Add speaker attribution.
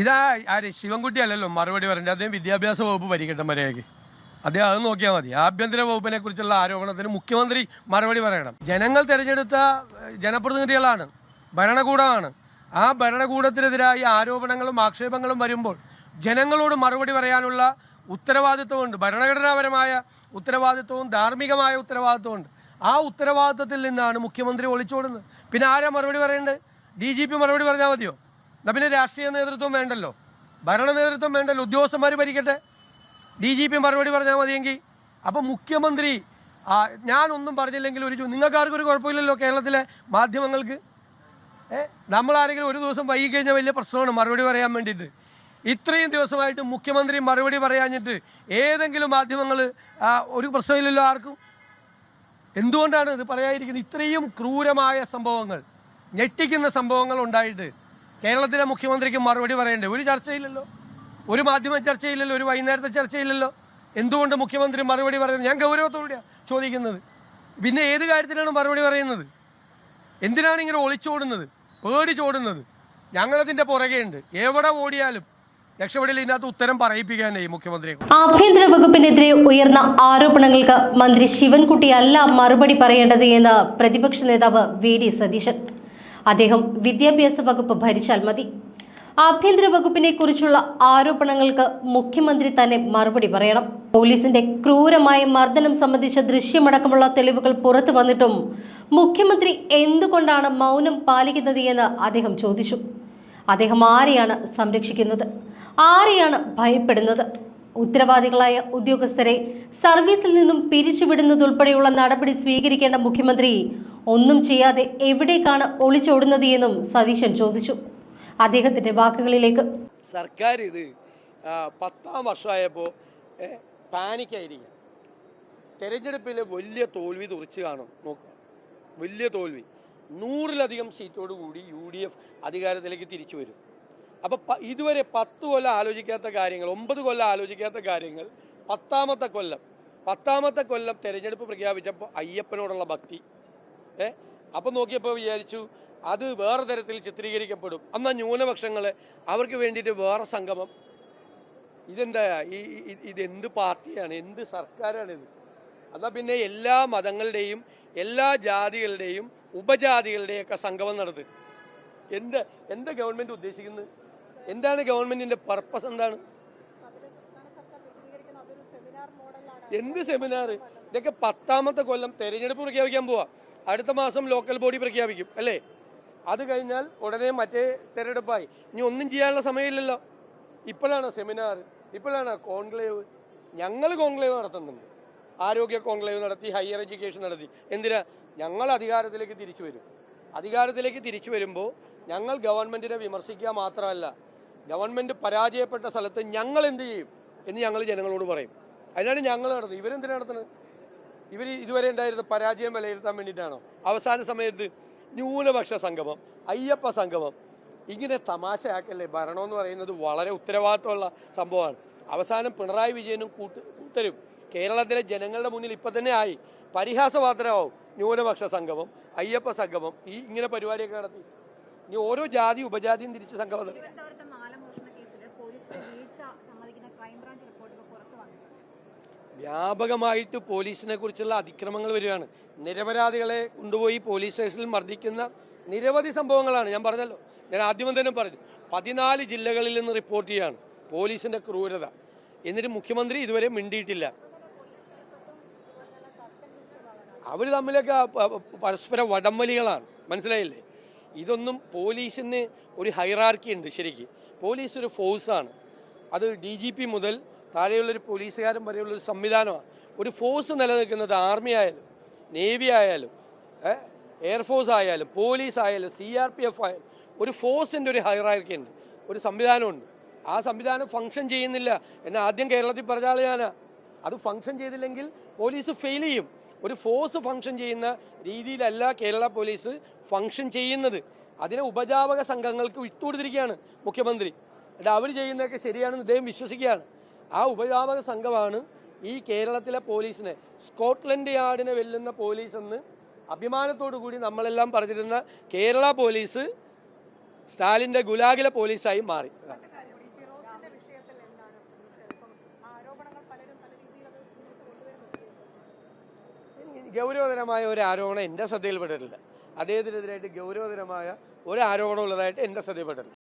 Speaker 1: ഇതാ ആര്? ശിവൻകുട്ടി അല്ലല്ലോ മറുപടി പറയേണ്ടത് അദ്ദേഹം വിദ്യാഭ്യാസ വകുപ്പ് പരിഗണന മര്യാദയ്ക്ക്. അദ്ദേഹം അത് നോക്കിയാൽ മതി. ആഭ്യന്തര വകുപ്പിനെ കുറിച്ചുള്ള ആരോപണത്തിന് മുഖ്യമന്ത്രി മറുപടി പറയണം. ജനങ്ങൾ തിരഞ്ഞെടുത്ത ജനപ്രതിനിധികളാണ് ഭരണകൂടമാണ്. ആ ഭരണകൂടത്തിനെതിരായി ആരോപണങ്ങളും ആക്ഷേപങ്ങളും വരുമ്പോൾ ജനങ്ങളോട് മറുപടി പറയാനുള്ള ഉത്തരവാദിത്വമുണ്ട്. ഭരണഘടനാപരമായ ഉത്തരവാദിത്വവും ധാർമ്മികമായ ഉത്തരവാദിത്വമുണ്ട്. ആ ഉത്തരവാദിത്വത്തിൽ നിന്നാണ് മുഖ്യമന്ത്രി ഒളിച്ചോടുന്നത്. പിന്നെ ആരാ മറുപടി പറയേണ്ടത്? ഡി മറുപടി പറഞ്ഞാൽ മതിയോ? എന്നാ പിന്നെ രാഷ്ട്രീയ നേതൃത്വം വേണ്ടല്ലോ? ഭരണ നേതൃത്വം വേണ്ടല്ലോ? ഉദ്യോഗസ്ഥന്മാർ ഭരിക്കട്ടെ. ഡി ജി പി മറുപടി പറഞ്ഞാൽ മതിയെങ്കിൽ. അപ്പം മുഖ്യമന്ത്രി ഞാനൊന്നും പറഞ്ഞില്ലെങ്കിൽ ഒരു നിങ്ങൾക്കാർക്കും ഒരു കുഴപ്പമില്ലല്ലോ കേരളത്തിലെ മാധ്യമങ്ങൾക്ക്? നമ്മളാരെങ്കിലും ഒരു ദിവസം വൈകി കഴിഞ്ഞാൽ വലിയ പ്രശ്നമാണ് മറുപടി പറയാൻ വേണ്ടിയിട്ട്. ഇത്രയും ദിവസമായിട്ട് മുഖ്യമന്ത്രി മറുപടി പറയാഞ്ഞിട്ട് ഏതെങ്കിലും മാധ്യമങ്ങൾ ഒരു പ്രശ്നമില്ലല്ലോ ആർക്കും? എന്തുകൊണ്ടാണ് ഇത് പറയാതിരിക്കുന്നത്? ഇത്രയും ക്രൂരമായ സംഭവങ്ങൾ ഞെട്ടിക്കുന്ന സംഭവങ്ങൾ ഉണ്ടായിട്ട് കേരളത്തിലെ മുഖ്യമന്ത്രിക്ക് മറുപടി പറയണ്ടേ? ഒരു ചർച്ചയില്ലല്ലോ. ഒരു മാധ്യമ ചർച്ചയില്ലല്ലോ. ഒരു വൈകുന്നേരത്തെ ചർച്ചയില്ലല്ലോ. എന്തുകൊണ്ട് മുഖ്യമന്ത്രി മറുപടി പറയുന്നത്? ഞാൻ ഗൗരവത്തോടെയാണ് ചോദിക്കുന്നത്. പിന്നെ ഏത് കാര്യത്തിലാണ് മറുപടി പറയുന്നത്? എന്തിനാണ് ഇങ്ങനെ ഒളിച്ചോടുന്നത്? പേടിച്ചോടുന്നത് ഞങ്ങളതിന്റെ പുറകെയുണ്ട്. എവിടെ ഓടിയാലും ഉത്തരം
Speaker 2: ആഭ്യന്തര വകുപ്പിനെതിരെ ഉയർന്ന ആരോപണങ്ങൾക്ക് മന്ത്രി ശിവൻകുട്ടിയല്ല മറുപടി പറയേണ്ടത് എന്ന് പ്രതിപക്ഷ നേതാവ് വി ഡി സതീശൻ. അദ്ദേഹം വിദ്യാഭ്യാസ വകുപ്പ് ഭരിച്ചാൽ മതി. ആഭ്യന്തര വകുപ്പിനെ കുറിച്ചുള്ള ആരോപണങ്ങൾക്ക് മുഖ്യമന്ത്രി തന്നെ മറുപടി പറയണം. പോലീസിന്റെ ക്രൂരമായ മർദ്ദനം സംബന്ധിച്ച ദൃശ്യമടക്കമുള്ള തെളിവുകൾ പുറത്തു വന്നിട്ടും മുഖ്യമന്ത്രി എന്തുകൊണ്ടാണ് മൗനം പാലിക്കുന്നത് എന്ന് അദ്ദേഹം ചോദിച്ചു. അദ്ദേഹം ആരെയാണ് സംരക്ഷിക്കുന്നത്? ആരെയാണ് ഭയപ്പെടുന്നത്? ഉത്തരവാദികളായ ഉദ്യോഗസ്ഥരെ സർവീസിൽ നിന്നും പിരിച്ചുവിടുന്നതുൾപ്പെടെയുള്ള നടപടി സ്വീകരിക്കേണ്ട മുഖ്യമന്ത്രി ഒന്നും ചെയ്യാതെ എവിടേക്കാണ് ഒളിച്ചോടുന്നത് എന്നും സതീശൻ ചോദിച്ചു. അദ്ദേഹത്തിന്റെ വാക്കുകളിലേക്ക്.
Speaker 1: സർക്കാർ ഇത് പത്താം വർഷമായപ്പോൾ പാനിക്കായിരിക്കും. തെരഞ്ഞെടുപ്പിൽ വലിയ തോൽവി തുറച്ച് കാണും. നോക്കുക വലിയ തോൽവി. നൂറിലധികം സീറ്റോട് കൂടി യു ഡി എഫ് അധികാരത്തിലേക്ക് തിരിച്ചു വരും. അപ്പോൾ ഇതുവരെ പത്ത് കൊല്ലം ആലോചിക്കാത്ത കാര്യങ്ങൾ ഒമ്പത് കൊല്ലം ആലോചിക്കാത്ത കാര്യങ്ങൾ പത്താമത്തെ കൊല്ലം. പത്താമത്തെ കൊല്ലം തെരഞ്ഞെടുപ്പ് പ്രഖ്യാപിച്ചപ്പോൾ അയ്യപ്പനോടുള്ള ഭക്തി. ഏ? അപ്പം നോക്കിയപ്പോൾ വിചാരിച്ചു അത് വേറെ തരത്തിൽ ചിത്രീകരിക്കപ്പെടും. എന്നാൽ ന്യൂനപക്ഷങ്ങളെ അവർക്ക് വേണ്ടിയിട്ട് വേറെ സംഗമം. ഇതെന്താ? ഈ ഇതെന്ത് പാർട്ടിയാണ്? എന്ത് സർക്കാരാണ് ഇത്? എന്നാൽ പിന്നെ എല്ലാ മതങ്ങളുടെയും എല്ലാ ജാതികളുടെയും ഉപജാതികളുടെയും ഒക്കെ സംഗമം നടത്തുക എന്ത് എന്താ ഗവൺമെന്റ് ഉദ്ദേശിക്കുന്നത്? എന്താണ് ഗവൺമെന്റിന്റെ പർപ്പസ് എന്താണ്? എന്ത് സെമിനാർ ഇതൊക്കെ പത്താമത്തെ കൊല്ലം തെരഞ്ഞെടുപ്പ് പ്രഖ്യാപിക്കാൻ പോവാ. അടുത്ത മാസം ലോക്കൽ ബോഡി പ്രഖ്യാപിക്കും അല്ലേ? അത് കഴിഞ്ഞാൽ ഉടനെ മറ്റേ തെരഞ്ഞെടുപ്പായി. ഇനി ഒന്നും ചെയ്യാനുള്ള സമയമില്ലല്ലോ. ഇപ്പോഴാണ് സെമിനാർ? ഇപ്പോഴാണ് കോൺക്ലേവ്? ഞങ്ങൾ കോൺക്ലേവ് നടത്തുന്നുണ്ട്. ആരോഗ്യ കോൺക്ലേവ് നടത്തി ഹയർ എഡ്യൂക്കേഷൻ നടത്തി. എന്തിനാ? ഞങ്ങൾ അധികാരത്തിലേക്ക് തിരിച്ചു വരും. അധികാരത്തിലേക്ക് തിരിച്ചു വരുമ്പോൾ ഞങ്ങൾ ഗവൺമെന്റിനെ വിമർശിക്കുക മാത്രമല്ല ഗവൺമെന്റ് പരാജയപ്പെട്ട സ്ഥലത്ത് ഞങ്ങൾ എന്ത് ചെയ്യും എന്ന് ഞങ്ങൾ ജനങ്ങളോട് പറയും. അതിനാണ് ഞങ്ങൾ നടത്തുന്നത്. ഇവരെന്തിനാണ് നടത്തുന്നത്? ഇവർ ഇതുവരെ ഉണ്ടായിരുന്ന പരാജയം വിലയിരുത്താൻ വേണ്ടിയിട്ടാണോ? അവസാന സമയത്ത് ന്യൂനപക്ഷ സംഗമം അയ്യപ്പ സംഗമം ഇങ്ങനെ തമാശയാക്കല്ലേ? ഭരണം എന്ന് പറയുന്നത് വളരെ ഉത്തരവാദിത്തമുള്ള സംഭവമാണ്. അവസാനം പിണറായി വിജയനും കൂട്ട് കൂട്ടരും കേരളത്തിലെ ജനങ്ങളുടെ മുന്നിൽ ഇപ്പം തന്നെ ആയി. പരിഹാസപാത്രമാവും ന്യൂനപക്ഷ സംഗമം അയ്യപ്പ സംഗമം ഈ ഇങ്ങനെ പരിപാടിയൊക്കെ നടത്തി. ഇനി ഓരോ ജാതി ഉപജാതിയും തിരിച്ച് സംഗമം വ്യാപകമായിട്ട് പോലീസിനെ കുറിച്ചുള്ള അതിക്രമങ്ങൾ വരികയാണ്. നിരപരാധികളെ കൊണ്ടുപോയി പോലീസ് സ്റ്റേഷനിൽ മർദ്ദിക്കുന്ന നിരവധി സംഭവങ്ങളാണ്. ഞാൻ പറഞ്ഞല്ലോ ഞാൻ ആദ്യം തന്നെ പറഞ്ഞു പതിനാല് ജില്ലകളിൽ നിന്ന് റിപ്പോർട്ട് ചെയ്യാണ് പോലീസിന്റെ ക്രൂരത. എന്നിട്ട് മുഖ്യമന്ത്രി ഇതുവരെ മിണ്ടിയിട്ടില്ല. അവർ തമ്മിലൊക്കെ പരസ്പര വടംവലികളാണ്. മനസ്സിലായില്ലേ? ഇതൊന്നും പോലീസിന് ഒരു ഹൈറാർക്കി ഉണ്ട് ശരിക്ക്. പോലീസ് ഒരു ഫോഴ്സാണ്. അത് ഡി ജി പി മുതൽ താഴെയുള്ളൊരു പോലീസുകാരൻ വരെയുള്ള ഒരു സംവിധാനമാണ്. ഒരു ഫോഴ്സ് നിലനിൽക്കുന്നത് ആർമി ആയാലും നേവി ആയാലും എയർഫോഴ്സ് ആയാലും പോലീസ് ആയാലും സി ആർ പി എഫ് ആയാലും ഒരു ഫോഴ്സിന്റെ ഒരു ഹൈറാർക്കി ഉണ്ട്. ഒരു സംവിധാനമുണ്ട്. ആ സംവിധാനം ഫങ്ഷൻ ചെയ്യുന്നില്ല എന്നെ ആദ്യം കേരളത്തിൽ പറഞ്ഞ ആൾ അത് ഫങ്ഷൻ ചെയ്തില്ലെങ്കിൽ പോലീസ് ഫെയിൽ ചെയ്യും. ഒരു ഫോഴ്സ് ഫങ്ഷൻ ചെയ്യുന്ന രീതിയിലല്ല കേരള പോലീസ് ഫങ്ഷൻ ചെയ്യുന്നത്. അതിനെ ഉപജാപക സംഘങ്ങൾക്ക് വിട്ടുകൊടുത്തിരിക്കുകയാണ് മുഖ്യമന്ത്രി. എന്നിട്ട് അവർ ചെയ്യുന്നതൊക്കെ ശരിയാണെന്ന് ഇദ്ദേഹം വിശ്വസിക്കുകയാണ്. ആ ഉപജാപക സംഘമാണ് ഈ കേരളത്തിലെ പോലീസിനെ സ്കോട്ട്ലൻഡ് യാർഡിനെ വെല്ലുന്ന പോലീസ് എന്ന് അഭിമാനത്തോടു കൂടി നമ്മളെല്ലാം പറഞ്ഞിരുന്ന കേരള പോലീസ് സ്റ്റാലിന്റെ ഗുലാഗിലെ പോലീസായി മാറി. ഗൗരവതരമായ ഒരു ആരോപണം എന്റെ ശ്രദ്ധയിൽപ്പെട്ടിട്ടില്ല. അദ്ദേഹത്തിനെതിരായിട്ട് ഗൗരവതരമായ ഒരു ആരോപണം ഉള്ളതായിട്ട് എന്റെ ശ്രദ്ധയിൽപ്പെട്ടിട്ടില്ല.